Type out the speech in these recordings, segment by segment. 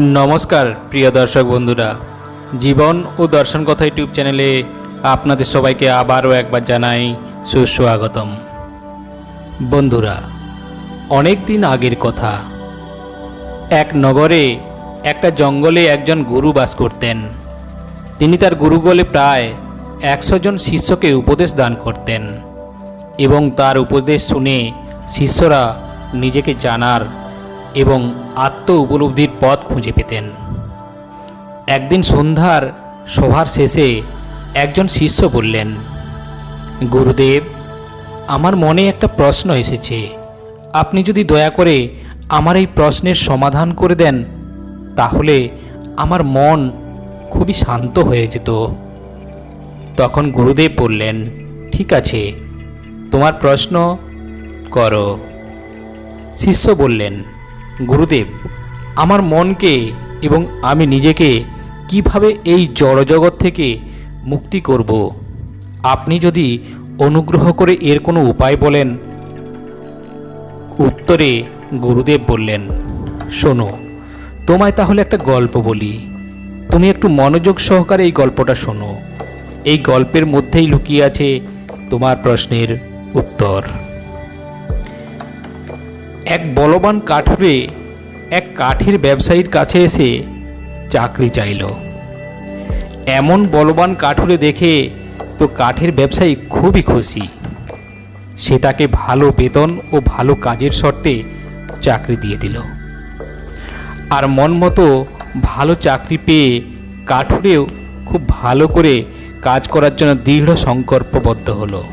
নমস্কার, প্রিয় দর্শক বন্ধুরা। জীবন ও দর্শন কথা ইউটিউব চ্যানেলে আপনাদের সবাইকে আবারও একবার জানাই সুস্বাগতম। বন্ধুরা, অনেক দিন আগের কথা। এক নগরে, একটা জঙ্গলে একজন গুরু বাস করতেন। তিনি তার গুরুগলে প্রায় একশো জন শিষ্যকে উপদেশ দান করতেন এবং তার উপদেশ শুনে শিষ্যরা নিজেকে জানার এবং আত্ম উপলব্ধির পথ খুঁজে পেতেন। একদিন সন্ধ্যার সভার শেষে একজন শিষ্য বললেন, গুরুদেব, আমার মনে একটা প্রশ্ন এসেছে। আপনি যদি দয়া করে আমার এই প্রশ্নের সমাধান করে দেন, তাহলে আমার মন খুবই শান্ত হয়ে যেত। তখন গুরুদেব বললেন, ঠিক আছে, তোমার প্রশ্ন করো। শিষ্য বললেন গুরুদেব, আমার মনকে এবং আমি নিজেকে কীভাবে এই জড়জগৎ থেকে মুক্তি করব? আপনি যদি অনুগ্রহ করে এর কোনো উপায় বলেন? উত্তরে গুরুদেব বললেন, শোনো, তোমায় তাহলে একটা গল্প বলি। তুমি একটু মনোযোগ সহকারে এই গল্পটা শোনো। এই গল্পের মধ্যেই লুকিয়ে আছে তোমার প্রশ্নের উত্তর। এক বলবান কাঠুরে এক কাঠের ব্যবসায়ীর কাছে এসে চাকরি চাইল। এমন বলবান কাঠুরে দেখে তো কাঠের ব্যবসায়ী খুবই খুশি। সে তাকে ভালো বেতন ও ভালো কাজের শর্তে চাকরি দিয়ে দিল। আর মন মতো ভালো চাকরি পেয়ে কাঠুরেও খুব ভালো করে কাজ করার জন্য দৃঢ় সংকল্পবদ্ধ হলো।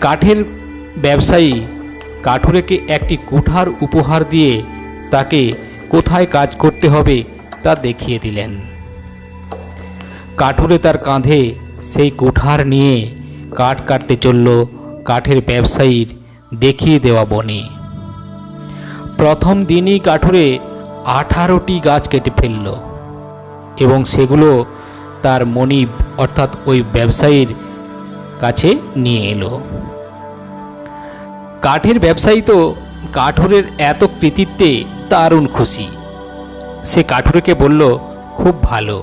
কাঠের ব্যবসায়ী কাঠুরেকে একটি কুঠার উপহার দিয়ে তাকে কোথায় কাজ করতে হবে তা দেখিয়ে দিলেন। কাঠুরে তার কাঁধে সেই কুঠার নিয়ে কাঠ কাটতে চলল কাঠের ব্যবসায়ীর দেখিয়ে দেওয়া বনে। প্রথম দিনই কাঠুরে আঠারোটি গাছ কেটে ফেলল এবং সেগুলো তার মনিব অর্থাৎ ওই ব্যবসায়ীর কাছে নিয়ে এলো। কাঠের ব্যবসায়ী তো কাঠুরের এত কৃতিত্বে দারুণ খুশি। সে কাঠুরেকে বলল, খুব ভালো,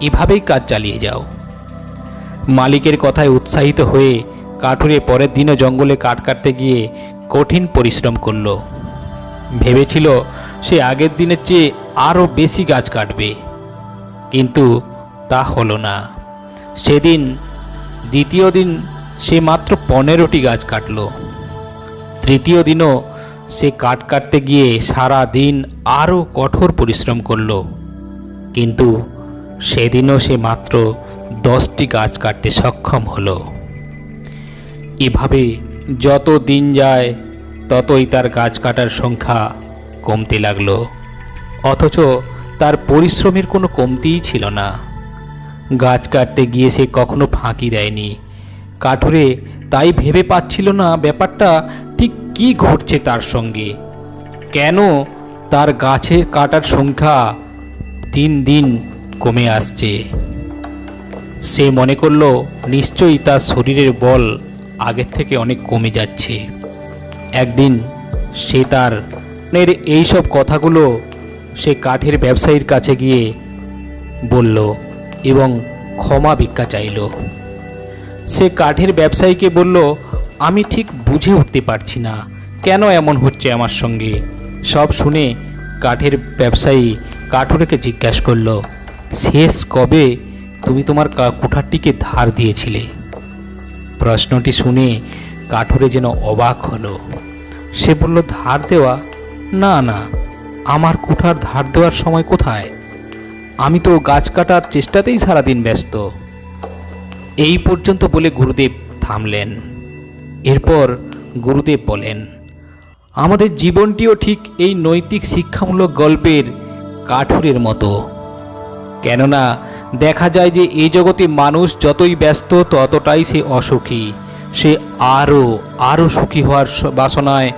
এভাবেই কাজ চালিয়ে যাও। মালিকের কথায় উৎসাহিত হয়ে কাঠুরে পরের দিনও জঙ্গলে কাঠ কাটতে গিয়ে কঠিন পরিশ্রম করল। ভেবেছিল সে আগের দিনের চেয়ে আরও বেশি গাছ কাটবে। কিন্তু তা হলো না। সেদিন, দ্বিতীয় দিন সে মাত্র পনেরোটি গাছ কাটলো। তৃতীয় দিনও সে কাঠ কাটতে গিয়ে সারা দিন আরও কঠোর পরিশ্রম করল। কিন্তু সেদিনও সে মাত্র দশটি গাছ কাটতে সক্ষম হলো। এভাবে যত দিন যায়, ততই তার গাছ কাটার সংখ্যা কমতে লাগল। অথচ তার পরিশ্রমের কোনো কমতিই ছিল না। গাছ কাটতে গিয়ে সে কখনো ফাঁকি দেয়নি। কাঠুরে তাই ভেবে পাচ্ছিল না ব্যাপারটা কি ঘটছে তার সঙ্গে? কেন তার গাছের কাটার সংখ্যা দিন দিন কমে আসছে? সে মনে করল, নিশ্চয়ই তার শরীরের বল আগের থেকে অনেক কমে যাচ্ছে। একদিন সে তার এর এইসব কথাগুলো সে কাঠের ব্যবসায়ীর কাছে গিয়ে বলল এবং ক্ষমা ভিক্ষা চাইল। সে কাঠের ব্যবসায়ীকে বলল আমি ঠিক বুঝে উঠতে পারছি না। কেন এমন হচ্ছে আমার সঙ্গে? সব শুনে কাঠের ব্যবসায়ী কাঠুরেকে জিজ্ঞাসা করল, শেষ কবে তুমি তোমার কুঠারটিকে ধার দিয়েছিলে? প্রশ্নটি শুনে কাঠুরে যেন অবাক হলো। সে বলল, ধার দেওয়া? না না। আমার কুঠার ধার দেওয়ার সময় কোথায়? আমি তো গাছ কাটার চেষ্টাতেই সারাদিন ব্যস্ত। এই পর্যন্ত বলে গুরুদেব থামলেন। এরপর গুরুদেব বলেন, আমাদের জীবনটিও ঠিক এই নৈতিক শিক্ষামূলক গল্পের কাঠুরের মতো। কেননা দেখা যায় যে এই জগতে মানুষ যতই ব্যস্ত, ততটাই সে অসুখী। সে আরও আরও সুখী হওয়ার বাসনায়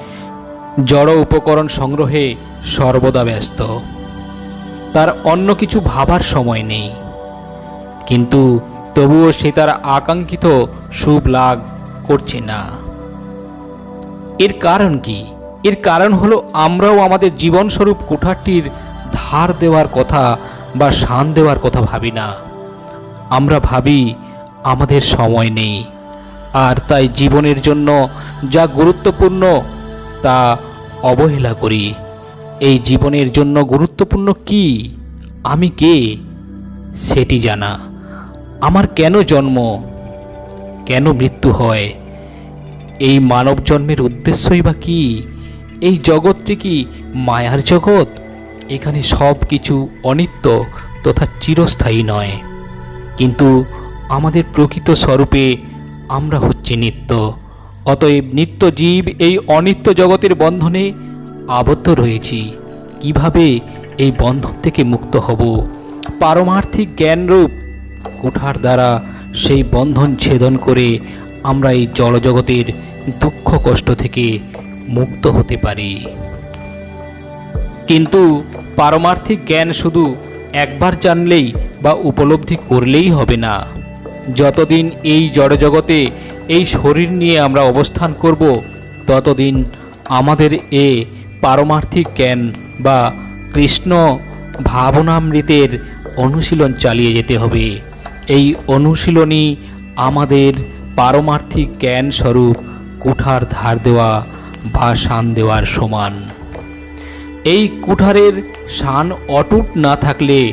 জড় উপকরণ সংগ্রহে সর্বদা ব্যস্ত। তার অন্য কিছু ভাবার সময় নেই। কিন্তু তবুও সে তার আকাঙ্ক্ষিত শুভ লাভ করছে না। এর কারণ কি? এর কারণ হলো আমরাও আমাদের জীবনস্বরূপ কুঠারটির ধার দেওয়ার কথা বা শান দেওয়ার কথা ভাবি না। আমরা ভাবি আমাদের সময় নেই। আর তাই জীবনের জন্য যা গুরুত্বপূর্ণ তা অবহেলা করি। এই জীবনের জন্য গুরুত্বপূর্ণ কি? আমি কে? সেটি জানা। আমার কেন জন্ম? কেন মৃত্যু? হয়। এই মানব জন্মের উদ্দেশ্যই বা কি? এই জগৎটি কি মায়ার জগৎ? এখানে সব কিছু অনিত্য তথা চিরস্থায়ী নয়। কিন্তু আমাদের প্রকৃত স্বরূপে আমরা হচ্ছি নিত্য। অতএব নিত্য জীব এই অনিত্য জগতের বন্ধনে আবদ্ধ রয়েছি। কীভাবে এই বন্ধন থেকে মুক্ত হব? পারমার্থিক জ্ঞানরূপ কুঠার দ্বারা সেই বন্ধন ছেদন করে আমরা এই জড়জগতের দুঃখ কষ্ট থেকে মুক্ত হতে পারি। কিন্তু পারমার্থিক জ্ঞান শুধু একবার জানলেই বা উপলব্ধি করলেই হবে না। যতদিন এই জড়জগতে এই শরীর নিয়ে আমরা অবস্থান করব, ততদিন আমাদের এ পারমার্থিক জ্ঞান বা কৃষ্ণ ভাবনামৃতের অনুশীলন চালিয়ে যেতে হবে। এই অনুশীলনই আমাদের পারমার্থিক জ্ঞান স্বরূপ কুঠার ধার দেওয়া বা শান দেওয়ার সমান। এই কুঠারের শান অটুট না থাকলে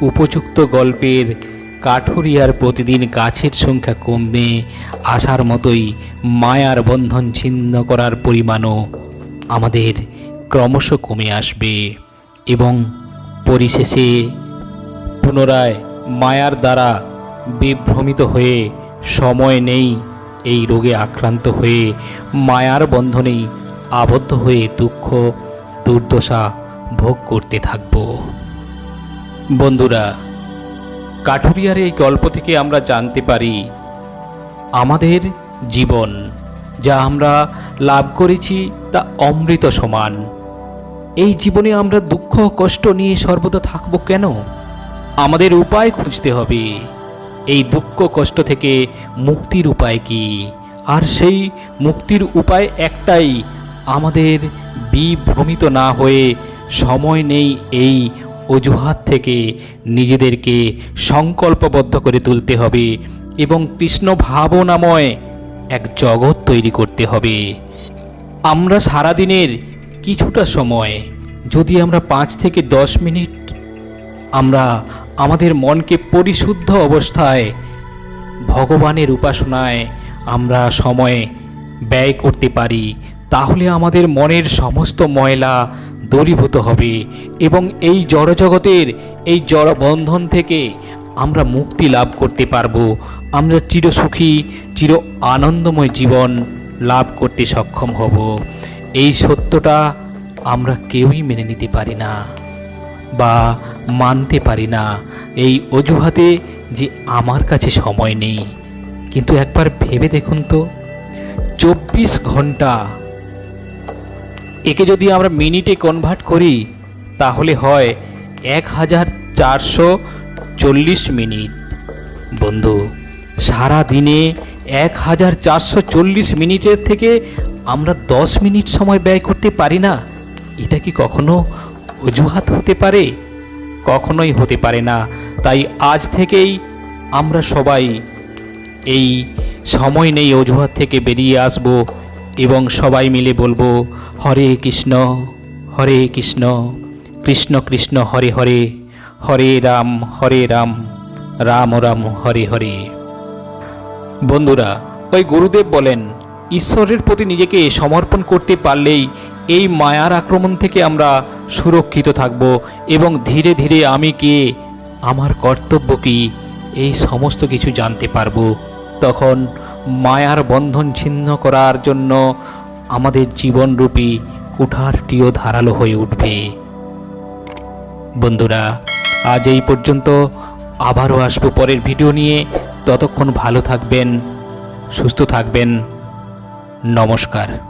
উপযুক্ত গল্পের কাঠুরিয়ার প্রতিদিন গাছের সংখ্যা কমবে আসার মতোই মায়ার বন্ধন ছিন্ন করার পরিমাণও আমাদের ক্রমশ কমে আসবে এবং পরিশেষে পুনরায় মায়ার দ্বারা বিভ্রমিত হয়ে সময় নেই। এই রোগে আক্রান্ত হয়ে মায়ার বন্ধনেই আবদ্ধ হয়ে দুঃখ, দুর্দশা ভোগ করতে থাকব। বন্ধুরা, কাঠুরিয়ার এই গল্প থেকে আমরা জানতে পারি আমাদের জীবন, যা আমরা লাভ করেছি তা অমৃত সমান। এই জীবনে আমরা দুঃখ, কষ্ট নিয়ে সর্বদা থাকব কেন? আমাদের উপায় খুঁজতে হবে। এই দুঃখ কষ্ট থেকে মুক্তির উপায় কি? আর সেই মুক্তির উপায় একটাই, আমাদের বিভ্রমিত না হয়ে সময় নেই এই অজুহাত থেকে নিজেদেরকে সংকল্পবদ্ধ করে তুলতে হবে এবং কৃষ্ণ ভাবনাময় এক জগৎ তৈরি করতে হবে। আমরা সারাদিনের কিছুটা সময়, যদি আমরা পাঁচ থেকে দশ মিনিট আমরা আমাদের মনকে পরিশুদ্ধ অবস্থায় ভগবানের উপাসনায় আমরা সময় ব্যয় করতে পারি, তাহলে আমাদের মনের সমস্ত ময়লা দূরীভূত হবে এবং এই জড়জগতের এই জড় বন্ধন থেকে আমরা মুক্তি লাভ করতে পারব। আমরা চিরসুখী, চির আনন্দময় জীবন লাভ করতে সক্ষম হব। এই সত্যটা আমরা কেউই মেনে নিতে পারি না। বা মানতে পারি না। এই অজুহাতে যে আমার কাছে সময় নেই। কিন্তু একবার ভেবে দেখুন তো, চব্বিশ ঘণ্টা। একে যদি আমরা মিনিটে কনভার্ট করি, তাহলে হয় এক হাজার চারশো চল্লিশ মিনিট। বন্ধু, সারা দিনে এক হাজার চারশো চল্লিশ মিনিটের থেকে আমরা দশ মিনিট সময় ব্যয় করতে পারি না? এটা কি কখনো অজুহাত হতে পারে? কখনোই হতে পারে না। তাই আজ থেকেই আমরা সবাই এই সময় নেই অজুহাত থেকে বেরিয়ে আসব এবং সবাই মিলে বলব, হরে কৃষ্ণ হরে কৃষ্ণ কৃষ্ণ কৃষ্ণ, হরে হরে হরে রাম হরে রাম রাম রাম, হরে হরে। বন্ধুরা, ওই গুরুদেব বলেন, ঈশ্বরের প্রতি নিজেকে সমর্পণ করতে পারলেই এই মায়ার আক্রমণ থেকে আমরা সুরক্ষিত থাকব এবং ধীরে ধীরে আমি কে আমার কর্তব্য কি এই সমস্ত কিছু জানতে পারব। তখন মায়ার বন্ধন ছিন্ন করার জন্য আমাদের জীবনরূপী কুঠারটিও ধারালো হয়ে উঠবে। বন্ধুরা, আজ এই পর্যন্ত। আবারও আসব পরের ভিডিও নিয়ে। ততক্ষণ ভালো থাকবেন, সুস্থ থাকবেন। নমস্কার।